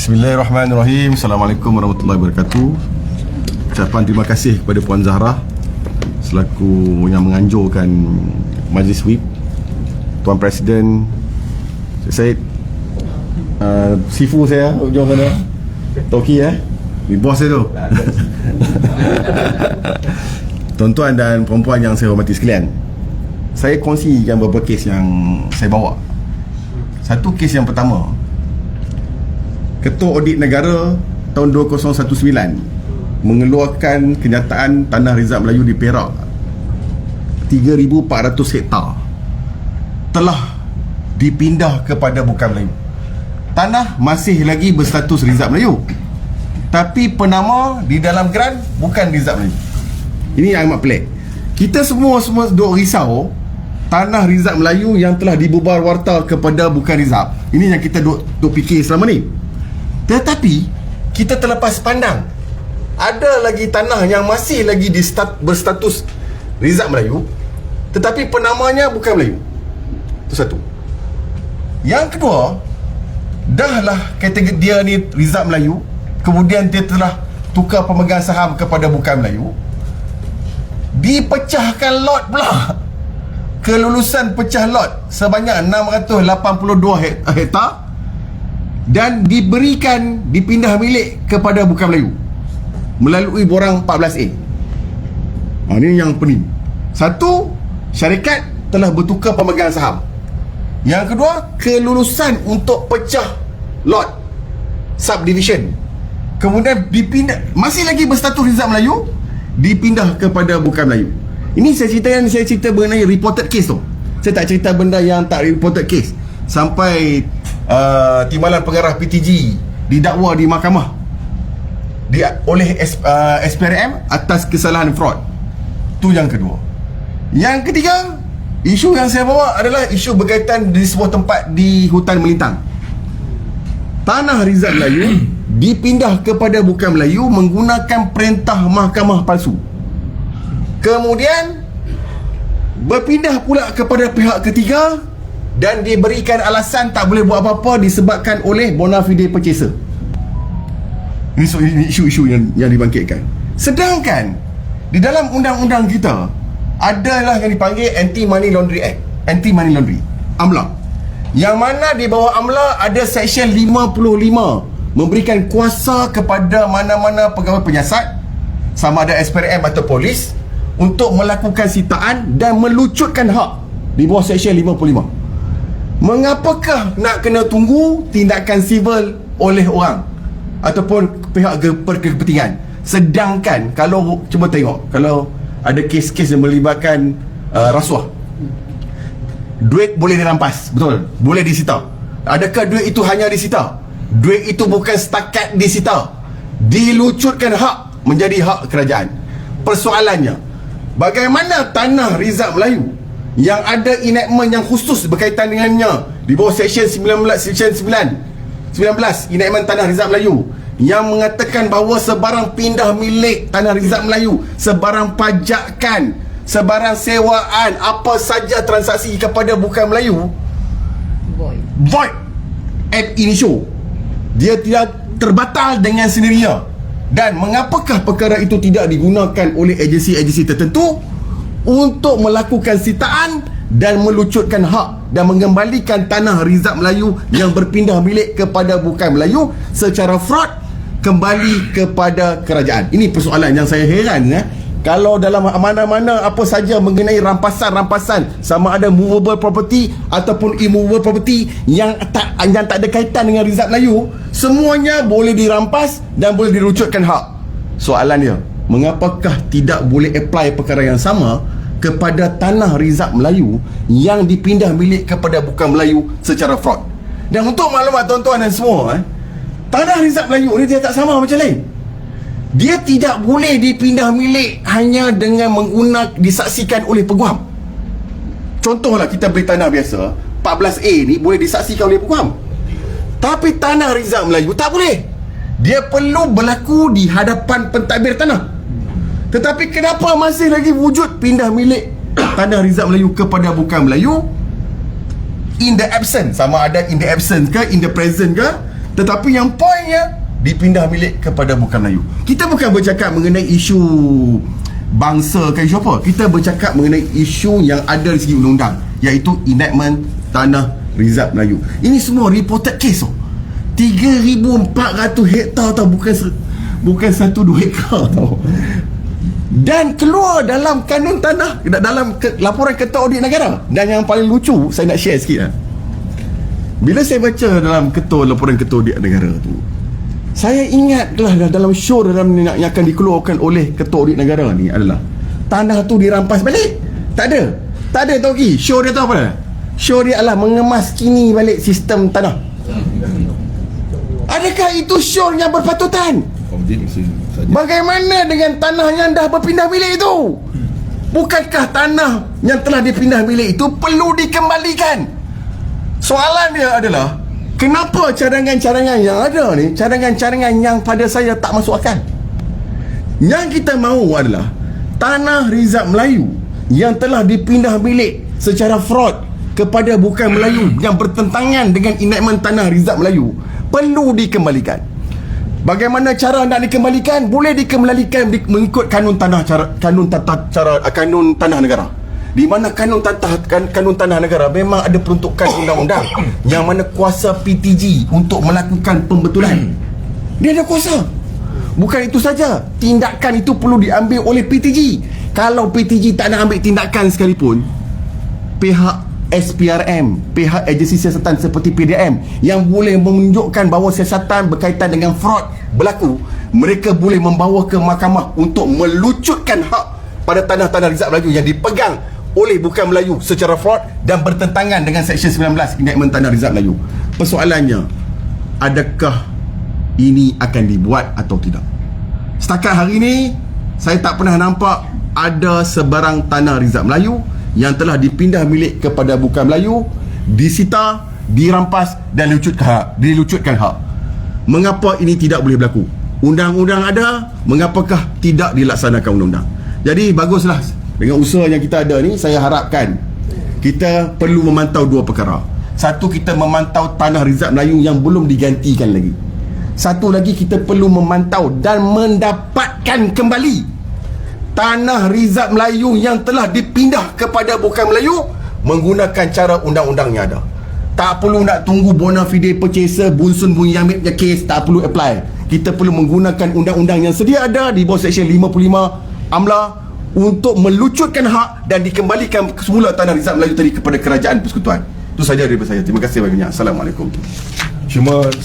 Bismillahirrahmanirrahim. Assalamualaikum warahmatullahi wabarakatuh. Ucapan terima kasih kepada Puan Zahra Selaku yang menganjurkan Majlis WIP Tuan Presiden Syed uh, Sifu saya Ujung sana Toki eh? Ni bos saya tu. Tuan-tuan dan perempuan yang saya hormati sekalian Saya kongsikan beberapa kes yang saya bawa. Satu kes yang pertama Ketua Audit Negara tahun 2019 mengeluarkan kenyataan tanah Rizal Melayu di Perak 3,400 hektar telah dipindah kepada Bukan Melayu. Tanah masih lagi berstatus Rizal Melayu. Tapi penama di dalam geran bukan Rizal Melayu. Ini yang amat pelik. Kita semua semua duk risau tanah Rizal Melayu yang telah dibubar warta kepada bukan Rizal. Ini yang kita duk, duk fikir selama ni. Tetapi kita terlepas pandang ada lagi tanah yang masih lagi di stat, berstatus Rizak Melayu tetapi penamanya bukan Melayu. Itu satu. Yang kedua, dahlah kategori dia ni Rizak Melayu, kemudian dia telah tukar pemegang saham kepada bukan Melayu. Dipecahkan lot pula. Kelulusan pecah lot sebanyak 682 hektar dan diberikan dipindah milik kepada bukan Melayu melalui borang 14A. Ha, ini yang pening. Satu, syarikat telah bertukar pemegang saham. Yang kedua, kelulusan untuk pecah lot subdivision. Kemudian dipindah masih lagi berstatus Rizal Melayu dipindah kepada bukan Melayu. Ini saya cerita yang saya cerita mengenai reported case tu. Saya tak cerita benda yang tak reported case. Sampai uh, timbalan pengarah PTG didakwa di mahkamah di, oleh S, uh, SPRM atas kesalahan fraud. Tu yang kedua. Yang ketiga, isu yang saya bawa adalah isu berkaitan di sebuah tempat di hutan melintang. Tanah Rizal Melayu dipindah kepada bukan Melayu menggunakan perintah mahkamah palsu. Kemudian berpindah pula kepada pihak ketiga dan diberikan alasan tak boleh buat apa-apa disebabkan oleh bona fide purchaser. Ini isu-isu yang yang dibangkitkan. Sedangkan di dalam undang-undang kita adalah yang dipanggil Anti Money Laundry Act, Anti Money Laundry, AMLA. Yang mana di bawah AMLA ada Section 55 memberikan kuasa kepada mana-mana pegawai penyiasat sama ada SPRM atau polis untuk melakukan sitaan dan melucutkan hak di bawah Section 55. Mengapakah nak kena tunggu tindakan sivil oleh orang ataupun pihak berkepentingan? Sedangkan kalau cuba tengok kalau ada kes-kes yang melibatkan uh, rasuah. Duit boleh dirampas, betul? Boleh disita. Adakah duit itu hanya disita? Duit itu bukan setakat disita. Dilucutkan hak menjadi hak kerajaan. Persoalannya, bagaimana tanah Rizal Melayu yang ada enactment yang khusus berkaitan dengannya. Di bawah section 19 section 9 19 enactment tanah Rizal Melayu. Yang mengatakan bahawa sebarang pindah milik tanah Rizal Melayu sebarang pajakan sebarang sewaan apa saja transaksi kepada bukan Melayu void. void ab initio. Dia tidak terbatal dengan sendirinya. Dan mengapakah perkara itu tidak digunakan oleh agensi-agensi tertentu untuk melakukan sitaan dan melucutkan hak dan mengembalikan tanah Rizab Melayu yang berpindah milik kepada bukan Melayu secara fraud kembali kepada kerajaan. Ini persoalan yang saya heran ya. Kalau dalam mana-mana apa saja mengenai rampasan-rampasan sama ada movable property ataupun immovable property yang tak yang tak ada kaitan dengan Rizab Melayu, semuanya boleh dirampas dan boleh dirucutkan hak. Soalan dia, mengapakah tidak boleh apply perkara yang sama kepada tanah Rizab Melayu yang dipindah milik kepada bukan Melayu secara fraud. Dan untuk maklumat tuan-tuan dan semua, eh, tanah Rizab Melayu ni dia tak sama macam lain. Dia tidak boleh dipindah milik hanya dengan menggunakan disaksikan oleh peguam. Contohlah kita beli tanah biasa, 14A ni boleh disaksikan oleh peguam. Tapi tanah Rizab Melayu tak boleh. Dia perlu berlaku di hadapan pentadbir tanah. Tetapi kenapa masih lagi wujud pindah milik tanah Rizal Melayu kepada bukan Melayu in the absence sama ada in the absence ke in the present ke Tetapi yang poinnya dipindah milik kepada bukan Melayu. Kita bukan bercakap mengenai isu bangsa ke isu apa. Kita bercakap mengenai isu yang ada di segi undang-undang iaitu enactment tanah Rizab Melayu. Ini semua reported case oh. 3400 hektar tau bukan bukan satu dua hektar tau. Dan keluar dalam kanun tanah dalam ke, laporan ketua audit negara. Dan yang paling lucu saya nak share sikit lah. Bila saya baca dalam ketua laporan ketua audit negara tu saya ingatlah dalam show dalam yang, akan dikeluarkan oleh ketua audit negara ni adalah tanah tu dirampas balik. Tak ada. Tak ada tau Ki. Show dia tahu apa dah? Show dia adalah mengemas kini balik sistem tanah. Adakah itu show yang berpatutan? Saja. Bagaimana dengan tanah yang dah berpindah milik itu? Bukankah tanah yang telah dipindah milik itu perlu dikembalikan? Soalan dia adalah Kenapa cadangan-cadangan yang ada ni Cadangan-cadangan yang pada saya tak masuk akal Yang kita mahu adalah Tanah Rizab Melayu Yang telah dipindah milik Secara fraud Kepada bukan Melayu Yang bertentangan dengan enactment Tanah Rizab Melayu Perlu dikembalikan Bagaimana cara nak dikembalikan? Boleh dikembalikan di, mengikut kanun tanah cara kanun tata cara kanun tanah negara. Di mana kanun tanah kan, kanun tanah negara memang ada peruntukan undang-undang yang mana kuasa PTG untuk melakukan pembetulan. Dia ada kuasa. Bukan itu saja, tindakan itu perlu diambil oleh PTG. Kalau PTG tak nak ambil tindakan sekalipun, pihak SPRM, pihak agensi siasatan seperti PDM yang boleh menunjukkan bahawa siasatan berkaitan dengan fraud berlaku, mereka boleh membawa ke mahkamah untuk melucutkan hak pada tanah-tanah Rizab Melayu yang dipegang oleh bukan Melayu secara fraud dan bertentangan dengan Seksyen 19 Enactment Tanah Rizab Melayu. Persoalannya, adakah ini akan dibuat atau tidak? Setakat hari ini, saya tak pernah nampak ada sebarang tanah Rizab Melayu yang telah dipindah milik kepada bukan Melayu, disita, dirampas dan dilucutkan hak. Dilucutkan hak. Mengapa ini tidak boleh berlaku? Undang-undang ada, mengapakah tidak dilaksanakan undang-undang? Jadi baguslah dengan usaha yang kita ada ni saya harapkan kita perlu memantau dua perkara. Satu kita memantau tanah Rizab Melayu yang belum digantikan lagi. Satu lagi kita perlu memantau dan mendapatkan kembali tanah Rizab Melayu yang telah dipindah kepada bukan Melayu menggunakan cara undang-undang yang ada. Tak perlu nak tunggu bona fide purchaser bunsun bunyamit punya case tak perlu apply. Kita perlu menggunakan undang-undang yang sedia ada di bawah seksyen 55 AMLA untuk melucutkan hak dan dikembalikan semula tanah Rizab Melayu tadi kepada kerajaan persekutuan. Itu saja daripada saya. Terima kasih banyak. Assalamualaikum. Cuma